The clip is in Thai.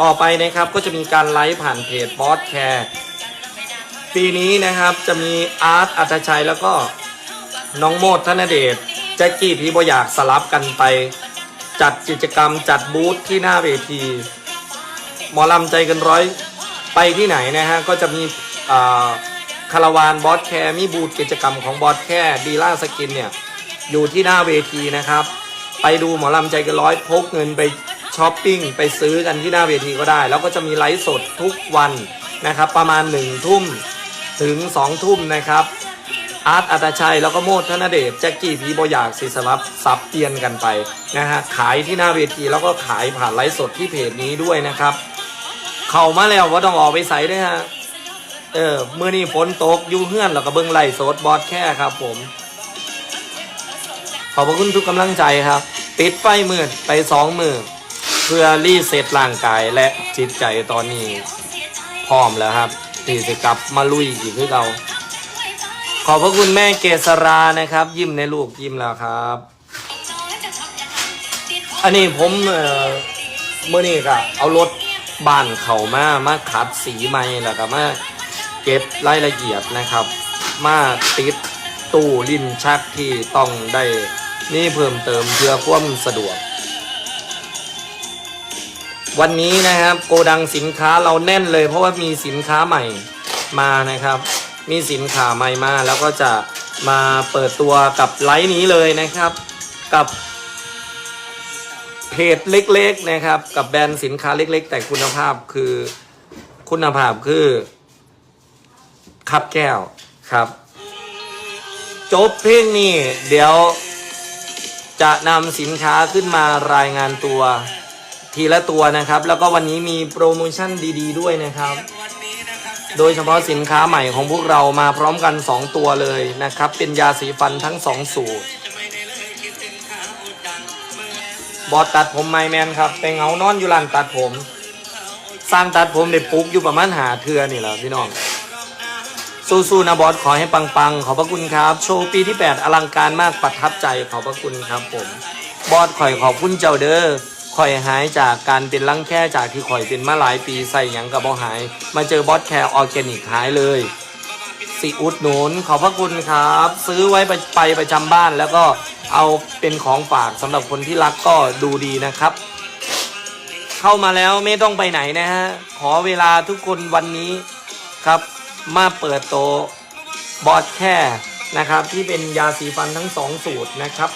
ต่อไปนะครับก็จะมีการไลฟ์ผ่านเพจบอสแคร์ปีนี้นะครับจะมีอาร์ตอัตชัยแล้วก็น้องโมดธนเดชแจ็คกี้พี่บอยากสลับกันไป จัดกิจกรรมจัดบูธที่หน้าเวที หมอลำใจกันร้อยไปที่ไหนนะฮะก็จะมีคาราวานบอสแคร์มีบูธกิจกรรมของบอสแคร์ดีล่าสกินเนี่ยอยู่ที่หน้าเวทีนะครับ ไปดูหมอลำใจกันร้อยพกเงินไป ช้อปปิ้งไปซื้อกันที่หน้าเวทีก็ได้ แล้วก็จะมีไลฟ์สดทุกวันนะครับ ประมาณหนึ่งทุ่มถึงสองทุ่มนะครับ อาร์ตอัตชัย แล้วก็โมดธนเดชแจ็คกี้พีโบอยากสิสลับซับเตียนกันไปนะฮะขายที่หน้าเวทีแล้วก็ขายผ่านไลฟ์สดที่เพจนี้ด้วยนะครับ เข้ามาแล้วว่าต้องออกไปใส่ด้วยฮะเออเมื่อนี้ฝนตกยู่เฮือนแล้วก็เบิ้งไล่สดบอสแค่ครับผม ขอบพระคุณทุกกำลังใจครับ ปิดไฟมืดไปสองมือ เพื่อรีเซ็ตร่างกายและจิตใจตอนนี้พร้อมแล้วครับที่จะกลับมาลุยอีกคือเรา ขอบพระคุณแม่เกษรานะครับ ยิ้มในลูกยิ้มแล้วครับ อันนี้ผมเมื่อนี้ก็เอารถบ้านเขามามาขัดสีใหม่แล้วก็มาเก็บรายละเอียดนะครับ มาติดตู้ลิ้นชักที่ต้องได้นี่เพิ่มเติมเพื่อความสะดวก วันนี้นะครับโกดังสินค้าเราแน่นเลย เพราะว่ามีสินค้าใหม่มานะครับ มีสินค้าใหม่มา แล้วก็จะมาเปิดตัวกับไลฟ์นี้เลยนะครับ กับเพจเล็กๆนะครับ กับแบรนด์สินค้าเล็ก ๆ แต่คุณภาพคือคุณภาพคือคับแก้วครับ จบเพลงนี้เดี๋ยวจะนำสินค้าขึ้นมารายงานตัว ทีละตัวนะครับ แล้วก็วันนี้มีโปรโมชั่นดี ๆ ด้วยนะครับ โดยเฉพาะสินค้าใหม่ของพวกเรามาพร้อมกัน 2 ตัวเลยนะครับ เป็นยาสีฟันทั้ง 2 สูตร บอสตัดผมไมแมนครับไปเหงานอนอยู่ร้านตัดผม สร้างตัดผมได้ปลุ๊กอยู่ประมาณหาเทือนี่แหละพี่น้องสู้ๆนะบอสขอให้ปังๆ ขอบพระคุณครับ โชว์ปีที่ 8 อลังการมากประทับใจขอบพระคุณครับผม บอสข่อยขอบคุณเจ้าเด้อ ข่อยหายจากการเป็นลังแค่จากที่ข่อยเป็นมาหลายปีใส่หยังกับบอหาย มาเจอบอสแคร์ออร์แกนิกหายเลยสิอุดหนุนขอบพระคุณครับ ซื้อไว้ไปไปประจำบ้านแล้วก็เอาเป็นของฝากสำหรับคนที่รักก็ดูดีนะครับ เข้ามาแล้วไม่ต้องไปไหนนะฮะ ขอเวลาทุกคนวันนี้ครับ มาเปิดโตบอสแค่นะครับ ที่เป็นยาสีฟันทั้งสองสูตรนะครับ